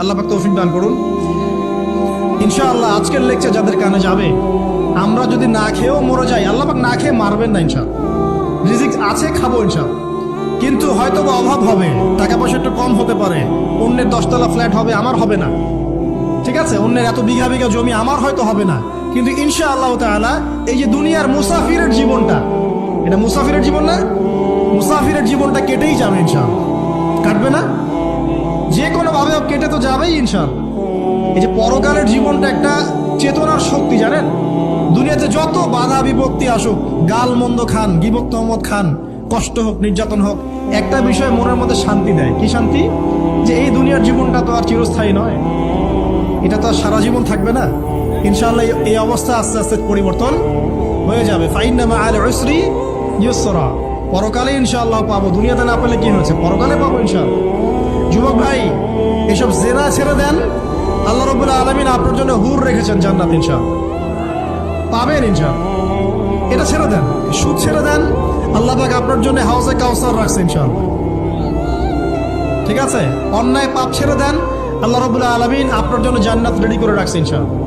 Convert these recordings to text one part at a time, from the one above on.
আল্লাহ পাক তৌফিক দান করুন। ইনশাআল্লাহ আজকের লেকচার যাদের কানে যাবে, আমরা যদি না খেয়েও মরে যাই, আল্লাহ পাক না খেয়ে মারবেন না ইনশাআল্লাহ। রিজিক আছে, খাব ইনশাআল্লাহ। কিন্তু হয়তো বা অভাব হবে, টাকা পয়সা একটু কম হতে পারে, অন্যের দশতলা ফ্ল্যাট হবে, আমার হবে না। ঠিক আছে? অন্যের এত বিঘা বিঘা জমি, আমার হয়তো হবে না। কিন্তু ইনশা আল্লাহ তাআলা এই যে দুনিয়ার মুসাফিরের জীবনটা, এটা মুসাফিরের জীবন না, মুসাফিরের জীবনটা কেটেই যাবে ইনশাআল্লাহ। কাটবে না? হোক কেটে তো যাবেই ইনশাআল্লাহ এই যে পরকালের জীবনটা একটা চেতনার শক্তি, জানেন? দুনিয়াতে যত বাধা বিভক্তি আসুক, গাল মন্দ খান গিবক তহমদ খান, কষ্ট হোক, নির্যাতন হোক, একটা বিষয় মনের মধ্যে শান্তি দেয়। কি শান্তি? যে এই দুনিয়ার জীবনটা তো আর চিরস্থায়ী নয়। এটা তো আর সারা জীবন থাকবে না। ইনশাল্লাহ এই- অবস্থা আস্তে আস্তে পরিবর্তন হয়ে যাবে। ফাইনামা আল উসরি ইউসরা। পরকালে ইনশাআল্লাহ পাবো। দুনিয়াতে না পেলে কি হয়েছে? পরকালে পাবো ইনশাআল্লাহ। যুবক ভাই এসব জেনা ছেড়ে দেন। আল্লাহ রবুল্লাহ আলমিন আপনার জন্য হুর রেখেছেন জান্নাত ইনশাআল্লাহ পাবেন ইনশাআল্লাহ এটা ছেড়ে দেন, সুদ ছেড়ে দেন। আল্লাহ পাক আপনার জন্য হাউসে কাউসার রাখছে ইনশাআল্লাহ ঠিক আছে? অন্যায় পাপ ছেড়ে দেন। আল্লাহ রবুল্লাহ আলমিন আপনার জন্য জান্নাত রেডি করে রাখছে ইনশাআল্লাহ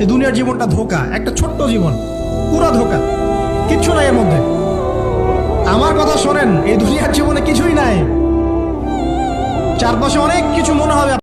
এই দুনিয়ার জীবনটা ধোকা, একটা ছোট্ট জীবন, পুরা ধোকা। কিচ্ছু নাই এর মধ্যে। আমার কথা শোনেন, এই দুনিয়ার জীবনে কিছুই নাই। চারপাশে অনেক কিছু মনে হবে।